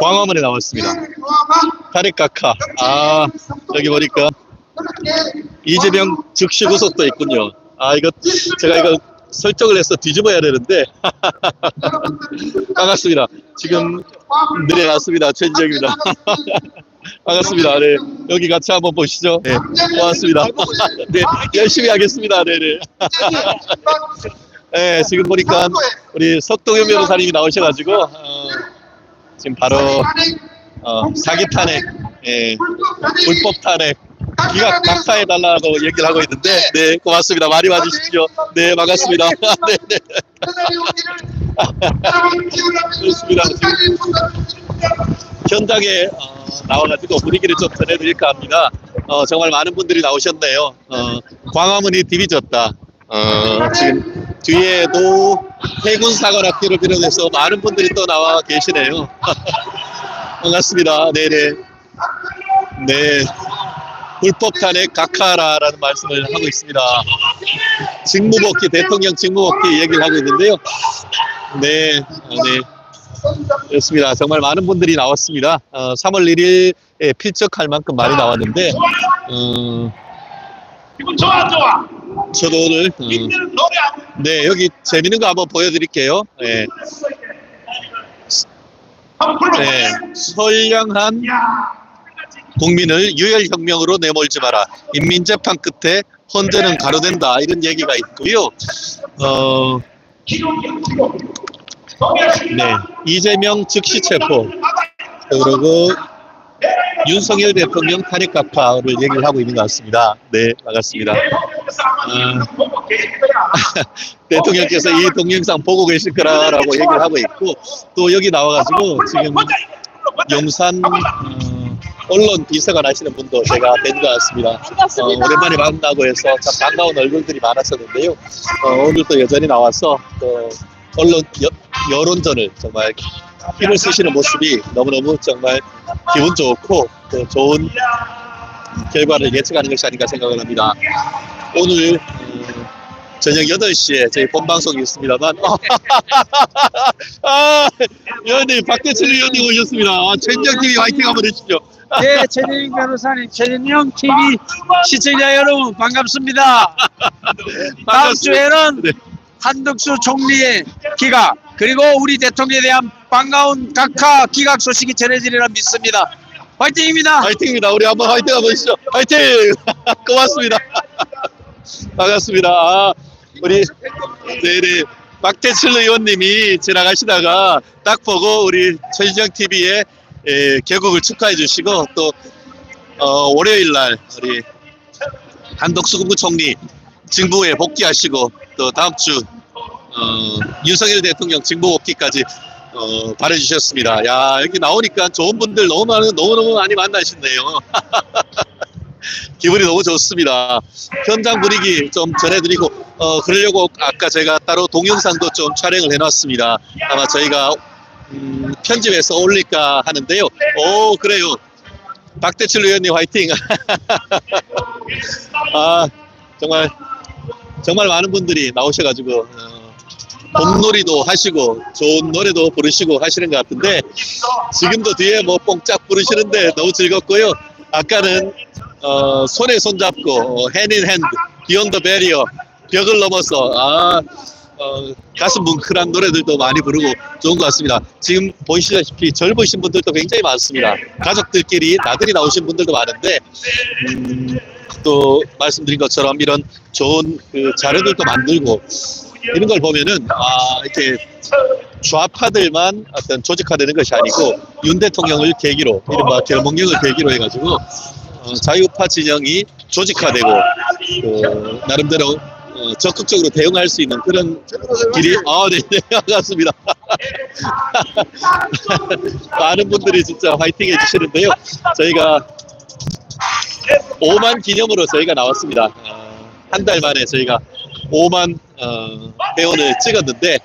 광화문에 나왔습니다. 타리카카. 아, 여기 보니까 이재명 즉시 구속도 있군요. 아, 이거 제가 이거 설정을 해서 뒤집어야 되는데 반갑습니다. 지금 내려놨습니다. 최진정입니다. 반갑습니다. 네. 여기 같이 한번 보시죠. 네. 고맙습니다. 네. 열심히 하겠습니다. 네네. 네. 지금 보니까 우리 석동현 변호사님이 나오셔가지고, 어, 지금 바로, 어, 사기 탄핵, 예, 불법 탄핵, 기각 낙하해달라고 얘기를 하고 있는데, 네. 고맙습니다. 많이 와주십시오. 네. 반갑습니다. 네. 네. 그렇습니다. 현장에 어, 나와가지고 분위기를 좀 전해드릴까 합니다. 어, 정말 많은 분들이 나오셨네요. 어, 광화문이 디비졌다. 어, 지금 뒤에도 해군 사관학교를 비롯해서 많은 분들이 또 나와 계시네요. 반갑습니다. 네네. 네. 불법 탄핵 각하라라는 말씀을 하고 있습니다. 직무복귀, 대통령 직무복귀 얘기를 하고 있는데요. 네. 어, 네. 그렇습니다. 정말 많은 분들이 나왔습니다. 어, 3월 1일에 필적할 만큼 많이 나왔는데, 어, 기분 좋아 안 좋아? 저도 오늘, 노래 안 네, 여기 재밌는 거 한번 보여드릴게요. 네, 한번 불러. 네. 선량한 야, 국민을 유혈혁명으로 내몰지 마라. 인민재판 끝에 헌재는 가로된다. 이런 얘기가 있고요. 어, 기록이야 기록. 노래하십니다. 네. 이재명 즉시 체포. 그리고 윤석열 대통령 탄핵 각하를 얘기를 하고 있는 것 같습니다. 네, 반갑습니다. 아. 대통령께서 이 동영상 보고 계실 거라고 얘기를 하고 있고 또 여기 나와가지고 지금 용산 어, 언론 비서관 하시는 분도 제가 뵌 것 같습니다. 어, 오랜만에 만나고 해서 참 반가운 얼굴들이 많았었는데요. 어, 오늘 또 여전히 나와서 또 언론 여, 여론전을 정말 힘을 쓰시는 모습이 너무너무 정말 기분 좋고 또 좋은 결과를 예측하는 것이 아닌가 생각을 합니다. 오늘 어, 저녁 8시에 저희 본방송이 있습니다만 아, 의원님 박대철 의원님 오셨습니다. 아, 최인정TV 화이팅 한번 해주십시오. 네, 최진영 변호사님, 최진영 TV 시청자 여러분 반갑습니다. 다음 반갑습니다. 주에는 네. 한덕수 총리의 기각 그리고 우리 대통령에 대한 반가운 각하 기각 소식이 전해지리라 믿습니다. 화이팅입니다. 화이팅입니다. 우리 한번 화이팅 한번 해주시죠. 화이팅! 고맙습니다. 반갑습니다. 아, 우리 네네 박태철 의원님이 지나가시다가 딱 보고 우리 최진정 TV의 개국을 축하해 주시고 또 어, 월요일 날 우리 한덕수 국무총리 직무에 복귀하시고 또 다음 주 어, 윤석열 대통령 직무 복귀까지 어, 바래주셨습니다. 야 여기 나오니까 좋은 분들 너무 많은 너무 너무 많이 만나시네요. 기분이 너무 좋습니다. 현장 분위기 좀 전해드리고 어 그러려고 아까 제가 따로 동영상도 좀 촬영을 해놨습니다. 아마 저희가 음, 편집해서 올릴까 하는데요. 오 그래요. 박대철 의원님 화이팅. 아 정말 정말 많은 분들이 나오셔가지고 어, 봄놀이도 하시고 좋은 노래도 부르시고 하시는 것 같은데 지금도 뒤에 뭐 뽕짝 부르시는데 너무 즐겁고요. 아까는 어, 손에 손 잡고 핸인 핸드 비욘드 베리어 벽을 넘어서 아 어, 가슴 뭉클한 노래들도 많이 부르고 좋은 것 같습니다. 지금 보시다시피 젊으신 분들도 굉장히 많습니다. 가족들끼리 나들이 나오신 분들도 많은데 음, 또 말씀드린 것처럼 이런 좋은 그 자료들도 만들고 이런 걸 보면은 아 이렇게 좌파들만 어떤 조직화되는 것이 아니고 윤 대통령을 계기로 이른바 결몽령을 계기로 해가지고 어, 자유파 진영이 조직화되고 그 나름대로 어, 적극적으로 대응할 수 있는 그런 길이 아 네 네, 반갑습니다. 많은 분들이 진짜 화이팅 해주시는데요. 저희가 5만 기념으로 저희가 나왔습니다. 어, 한달 만에 저희가 5만 어, 회원을 찍었는데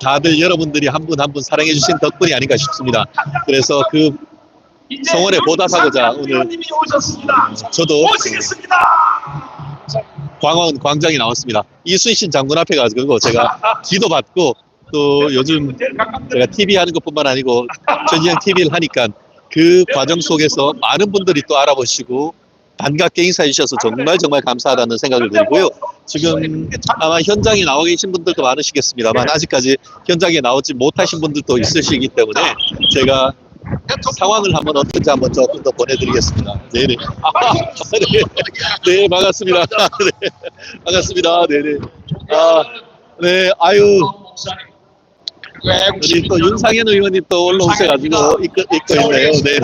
다들 여러분들이 한 분 한 분 사랑해 주신 덕분이 아닌가 싶습니다. 그래서 그 성원에 보답하고자 오늘. 저도. 광화문 광장에 나왔습니다. 이순신 장군 앞에 가서 제가 기도 받고 또 요즘 제가 TV 하는 것뿐만 아니고 전지현 TV를 하니까 그 과정 속에서 많은 분들이 또 알아보시고 반갑게 인사해 주셔서 정말 정말 감사하다는 생각을 들고요. 지금 아마 현장에 나와 계신 분들도 많으시겠습니다만 아직까지 현장에 나오지 못하신 분들도 있으시기 때문에 제가 상황을 한번 어떤지 한번 조금 더 보내드리겠습니다. 네네. 아, 네. 네, 반갑습니다. 네, 반갑습니다. 네네. 아, 네, 아유, 우리 또 윤상현 의원님 또 올라오셔가지고 있고, 있고 있네요. 네.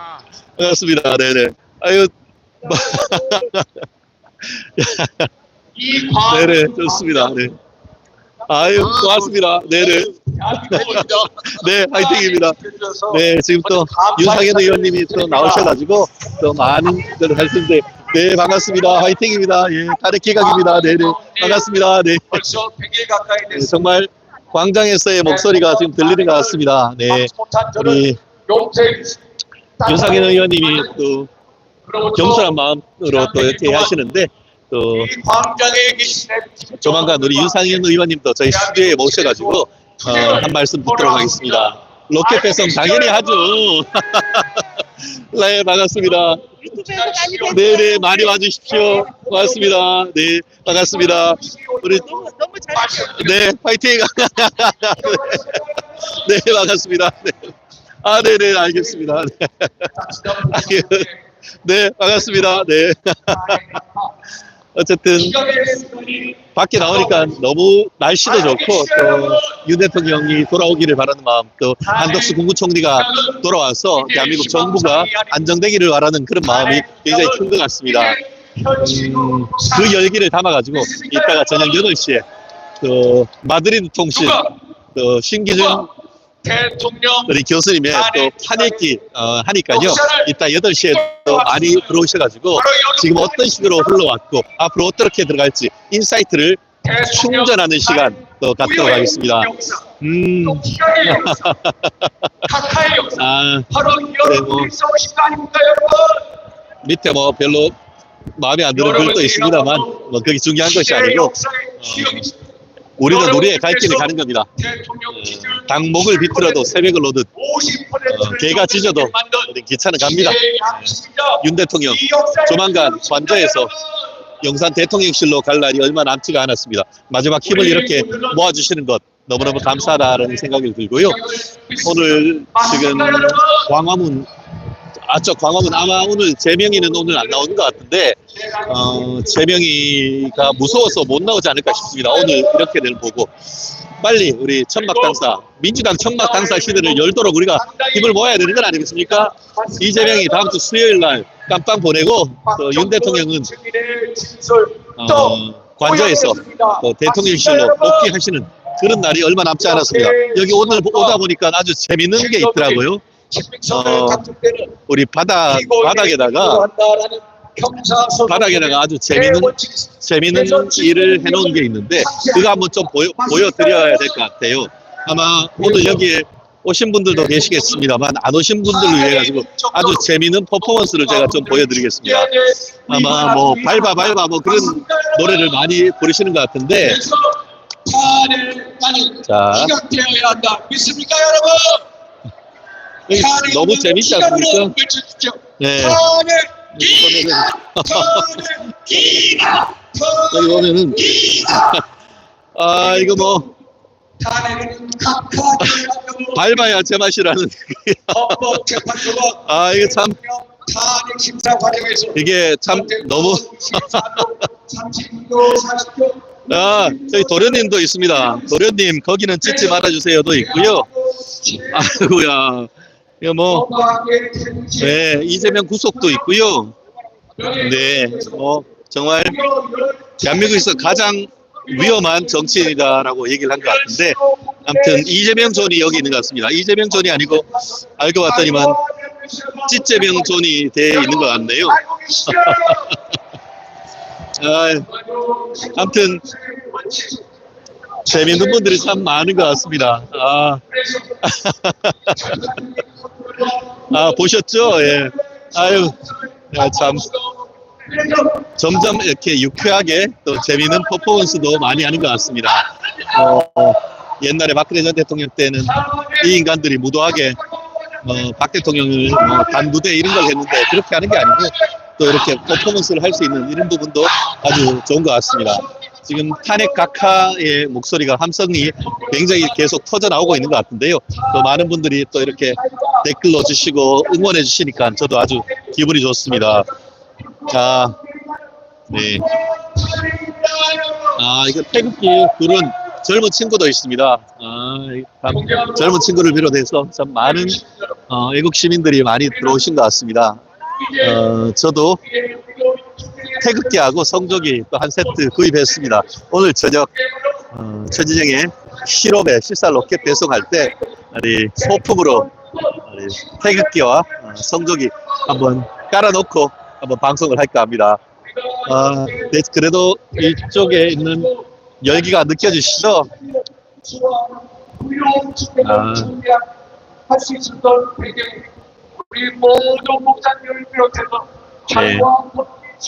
반갑습니다. 네네. 아유, 네네, 좋습니다. 네. 아유, 고맙습니다. 네네. 네, 화이팅입니다. 네, 지금 또 윤상현 의원님이 또 나오셔가지고 또 많은 일을 할 텐데, 네, 반갑습니다. 화이팅입니다. 예, 다른 기각입니다. 네, 네, 반갑습니다. 네, 벌써 100일 가까이 네, 됐습니다. 정말 광장에서의 목소리가 지금 들리는 것 같습니다. 네, 우리 윤상현 의원님이 또 겸손한 마음으로 또 이렇게 하시는데, 또 조만간 우리 윤상현 의원님도 저희 스튜디오에 모셔가지고 어, 한 말씀 듣도록 하겠습니다. 로켓 배송 당연히 하죠. 네, 반갑습니다. 뵀어요. 네네, 많이 와주십시오. 고맙습니다. 네, 반갑습니다. 우리, 너무 너무. 네, 파이팅! 네, 반갑습니다. 네. 아, 네네, 알겠습니다. 네. 네, 반갑습니다. 네. 어쨌든, 밖에 나오니까 너무 날씨도 좋고 또 윤 대통령이 돌아오기를 바라는 마음 또 한덕수 국무총리가 돌아와서 대한민국 정부가 안정되기를 바라는 그런 마음이 굉장히 큰 것 같습니다. 음, 그 열기를 담아가지고 이따가 저녁 8시에 또 마드리드 통신 또 신기준 우리 교수님의 또 판읽기 어, 하니까요. 이따 8시에 또 많이 들어오셔가지고 지금 어떤 식으로 흘러왔고 앞으로 어떻게 들어갈지 인사이트를 충전하는 시간 또 갖도록 하겠습니다. 음, 카카의 역사. 아, 바로 네, 여러분이 뭐. 싸우신 거 아닙니까 여러분. 밑에 뭐 별로 마음에 안 드는 글도 있습니다만 뭐 그게 중요한 것이 아니고 우리는 우리의 갈 길을 가는 겁니다. 어, 당목을 비틀어도 새벽을 오듯 어, 개가 짖어도 우리 기차는 갑니다. 윤 대통령 조만간 관저에서 영산 대통령실로 갈 날이 얼마 남지가 않았습니다. 마지막 힘을 이렇게 모아주시는 것 너무너무 감사하다는 생각이 들고요. 오늘 지금 광화문 아저 광화문 아마 오늘 재명이는 오늘 안 나오는 것 같은데 어, 재명이가 무서워서 못 나오지 않을까 싶습니다. 오늘 이렇게를 보고 빨리 우리 천막 당사 민주당 천막 당사 시대를 열도록 우리가 힘을 모아야 되는 건 아니겠습니까? 이재명이 다음 주 수요일 날 깜빵 보내고 또윤 대통령은 어, 관저에서 또 대통령실로 복귀하시는 그런 날이 얼마 남지 않았습니다. 여기 오늘 오다 보니까 아주 재밌는 게 있더라고요. 어, 우리 바닥 바닥에다가 바닥에다가 아주 재밌는 재밌는 일을 해놓은 게 있는데 그거 한번 좀 보여, 보여드려야 될 것 같아요. 아마 오늘 여기에 오신 분들도 계시겠습니다만 안 오신 분들을 위해 가지고 아주 재밌는 퍼포먼스를 제가 좀 보여드리겠습니다. 아마 뭐 밟아 밟아 뭐 그런 노래를 많이 부르시는 것 같은데 자 되어야 한다. 믿습니까, 여러분? 여기 너무 재밌지 않습니까? 외쳐주십시오. 네. 기가! 여기 보면은 아 이거 뭐 밟아야 제맛이라는 아 이게 참 이게 참 너무 30도 40도 아 저기 도련님도 있습니다 도련님 거기는 찍지 말아주세요도 있고요 아이고야 이거 뭐 네, 이재명 구속도 있고요. 네 뭐 정말 대한민국에서 가장 위험한 정치인이다라고 얘기를 한 것 같은데 아무튼 이재명 존이 여기 있는 것 같습니다. 이재명 존이 아니고 알고 봤더니만 찌재명 존이 돼 있는 것 같네요. 아, 아무튼 재밌는 분들이 참 많은 것 같습니다. 아, 아 보셨죠? 예. 아유, 야, 참 점점 이렇게 유쾌하게 또 재미있는 퍼포먼스도 많이 하는 것 같습니다. 어, 옛날에 박근혜 전 대통령 때는 이 인간들이 무도하게 어, 박 대통령을 뭐 단두대 이런 걸 했는데 그렇게 하는 게 아니고 또 이렇게 퍼포먼스를 할 수 있는 이런 부분도 아주 좋은 것 같습니다. 지금 탄핵 각하의 목소리가 함성이 굉장히 계속 터져 나오고 있는 것 같은데요. 또 많은 분들이 또 이렇게 댓글 넣어주시고 응원해 주시니까 저도 아주 기분이 좋습니다. 자, 네. 아, 이거 태극기 부른 젊은 친구도 있습니다. 아, 젊은 친구를 비롯해서 참 많은 어, 애국 시민들이 많이 들어오신 것 같습니다. 어, 저도 태극기하고 성조기 또 한 세트 구입했습니다. 오늘 저녁 어, 최진영의 실업에 실사 로켓 배송할 때 우리 소품으로 우리 태극기와 어, 성조기 한번 깔아놓고 한번 방송을 할까 합니다. 아, 네, 그래도 이쪽에 있는 열기가 느껴지시죠? 아. 할수 있었던 우리 모든 목사님을 비롯해서 네.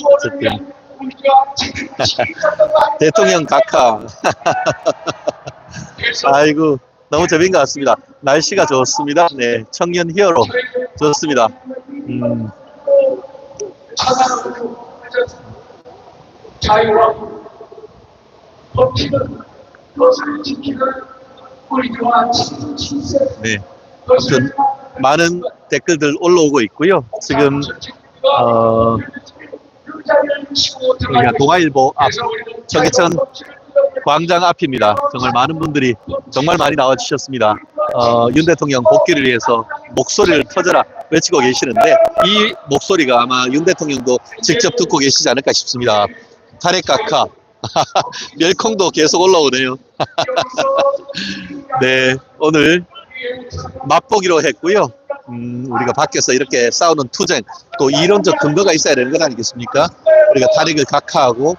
어쨌든. 대통령 각하. 아이고, 너무 재미인 것 같습니다. 날씨가 좋습니다. 네, 청년 히어로. 좋습니다. 음, 자유와 법치는 것을 지키는 우리와 진세 네. 아무튼 많은 댓글들 올라오고 있고요. 지금, 어, 우리가 동아일보 앞 청계천 광장 앞입니다. 정말 많은 분들이 정말 많이 나와주셨습니다. 어, 윤 대통령 복귀를 위해서 목소리를 터져라 외치고 계시는데 이 목소리가 아마 윤 대통령도 직접 듣고 계시지 않을까 싶습니다. 각하 멸콩도 계속 올라오네요. 네, 오늘 맛보기로 했고요. 음, 우리가 밖에서 이렇게 싸우는 투쟁, 또 이론적 근거가 있어야 되는 것 아니겠습니까? 우리가 탄핵을 각하하고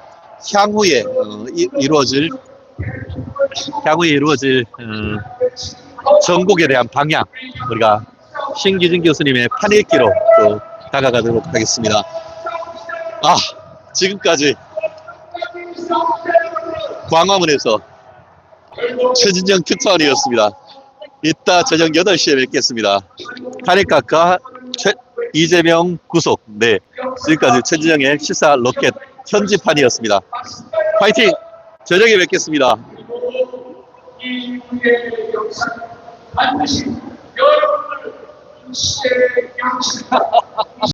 향후에 어, 이, 이루어질 향후에 이루어질 어, 전국에 대한 방향 우리가 신기진 교수님의 판읽기로 또 다가가도록 하겠습니다. 아 지금까지 광화문에서 최진정 특파원이었습니다. 이따 저녁 8시에 뵙겠습니다. 탄핵각과 최, 이재명 구속. 네. 지금까지 최진영의 시사 로켓 현지판이었습니다. 파이팅! 저녁에 뵙겠습니다. 역사 반드시 여러분을 시의 양식